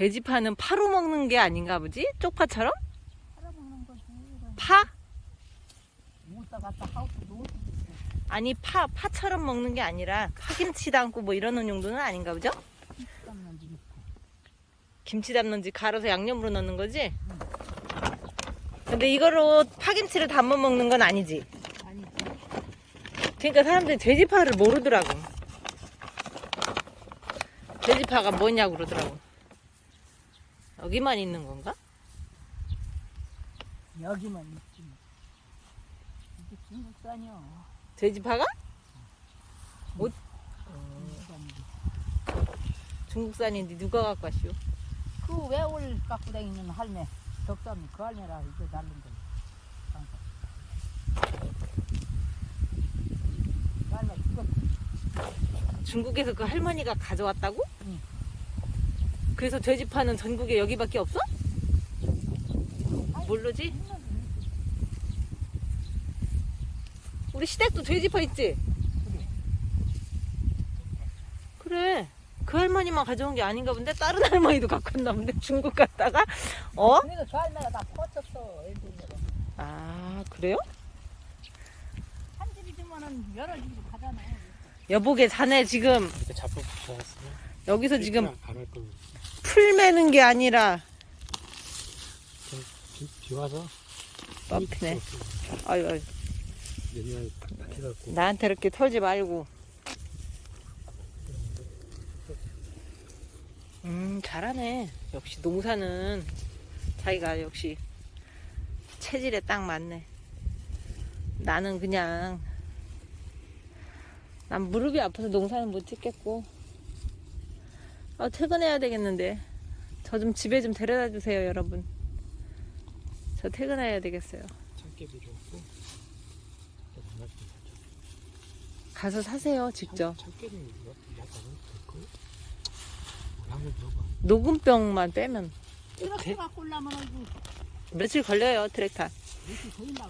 돼지파는 파로 먹는 게 아닌가 보지? 쪽파처럼? 팔아 먹는 거지. 이런. 파? 못다 갔다 하우스 놓을 수도 있어. 아니 파 파처럼 먹는 게 아니라 파김치 담고 뭐 이러는 용도는 아닌가 보죠? 지 김치 담는지 갈아서 양념으로 넣는 거지? 근데 이거로 파김치를 담아 먹는 건 아니지. 아니지. 그러니까 사람들이 돼지파를 모르더라고. 돼지파가 뭐냐고 그러더라고. 여기만 있는 건가? 여기만 있지. 뭐. 이게 중국산이요. 돼지파가? 중국산이지. 중국산인데 누가 갖고 왔슈? 그 외올 갖고 다니는 할매. 덕담이 그 할매라 이거 할매 죽었지. 중국에서 그 할머니가 가져왔다고? 응. 그래서 돼지 파는 전국에 여기밖에 없어? 모르지? 우리 시댁도 돼지파 있지? 그래. 그 할머니만 가져온 게 아닌가 본데 다른 할머니도 갖고 왔나 본데 중국 갔다가 어? 그래도 저 할매가 다 퍼쳤어. 아 그래요? 한 집이지만은 여러 집으로 가잖아. 여보게 자네 지금 이렇게 잡고 붙여놨으면 여기서 지금 안할 거고 풀 매는 게 아니라 비, 비 와서 뻔피네. 아유, 아유 옛날 나한테 이렇게 털지 말고. 음 잘하네. 역시 농사는 자기가 역시 체질에 딱 맞네. 나는 그냥 난 무릎이 아파서 농사는 못 짓겠고. 아 퇴근해야 되겠는데. 저 좀 집에 좀 데려다 주세요, 여러분. 저 퇴근해야 되겠어요. 줬고 가서 사세요, 직접. 참깨는 약간은 될걸? 한번 줘봐 녹음병만 빼면 이거 며칠 걸려요, 있나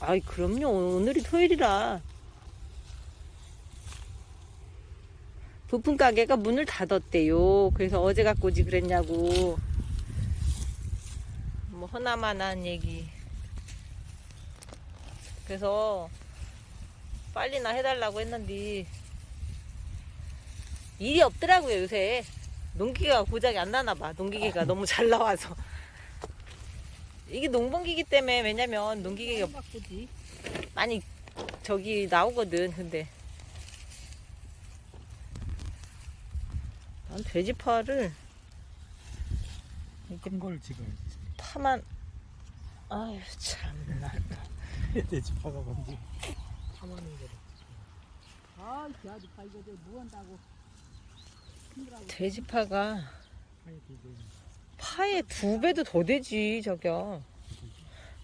아이, 그럼요. 오늘이 토요일이라. 부품 가게가 문을 닫았대요. 그래서 어제 갖고 오지 그랬냐고. 뭐, 허나만한 얘기. 그래서 빨리나 해달라고 했는데, 일이 없더라고요, 요새. 농기계가 고장이 안 나나 봐. 농기계가 너무 잘 나와서. 이게 농번기기 때문에 왜냐면 농기계가. 많이 저기 나오거든. 근데 돼지파를 이렇게 큰걸 찍어야지 파만 아유 참나 돼지파가 뭔지 아, 이 아주 발견돼 뭐. 힘들하고. 돼지파가 파에 들고 있는 파의 두 배도 더 되지 저겨.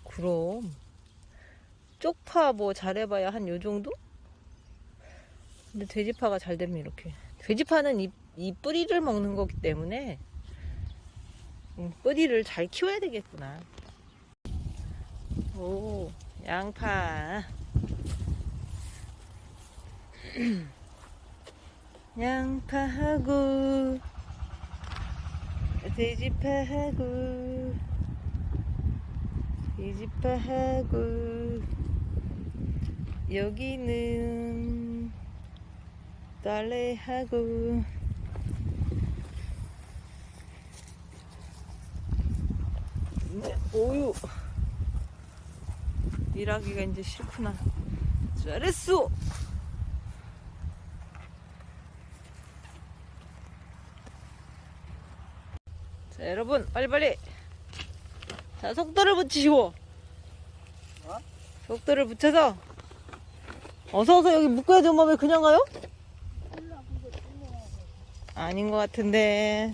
그럼 쪽파 뭐 잘해봐야 한 요 정도? 근데 돼지파가 잘 되면 이렇게. 돼지파는 이, 이 뿌리를 먹는 거기 때문에 음, 뿌리를 잘 키워야 되겠구나. 오 양파. 양파하고 돼지파하고 돼지파하고 여기는 딸래하고 네, 오유. 일하기가 이제 싫구나. 잘했어. 자 여러분 빨리빨리. 자 속도를 붙이시고. 어? 속도를 붙여서. 어서어서 여기 묶어야지 엄마. 왜 그냥 가요? 아닌 것 같은데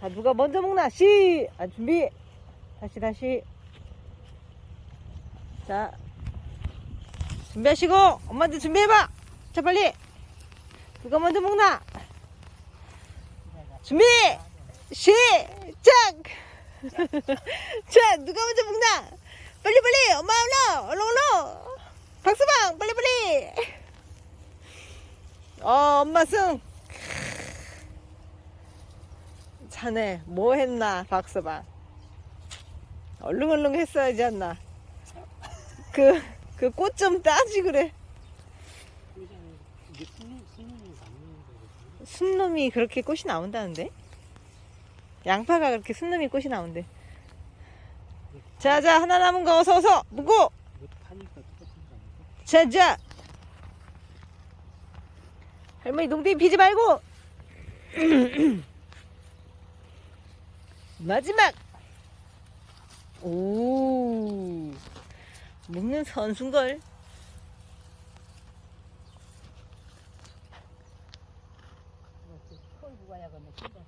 자 누가 먼저 먹나? 시! 아 준비. 다시 다시. 자 준비하시고 엄마한테 준비해봐. 자 빨리. 누가 먼저 먹나? 준비! 시작! 자 누가 먼저 먹나? 빨리 빨리. 엄마 올라 얼른 올라. 박서방 빨리 빨리. 어 엄마 승 자네 뭐 했나 박서방? 얼른얼른 했어야지 않나? 그 그 꽃 좀 따지 그래. 순놈이 그렇게 꽃이 나온다는데? 양파가 그렇게 순놈이 꽃이 나온대. 자자 하나 남은 거 어서 어서 무고? 자자. 할머니 농땡이 피지 말고 마지막. 오. 먹는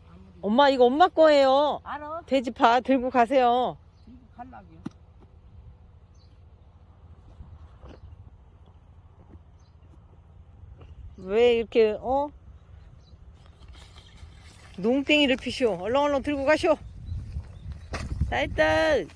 아무리 엄마 이거 엄마 거예요. 알아? 돼지 파 들고 가세요. 갈락이요. 왜 이렇게 어? 농땡이를 피시오 얼렁얼렁 들고 가시오 딸딸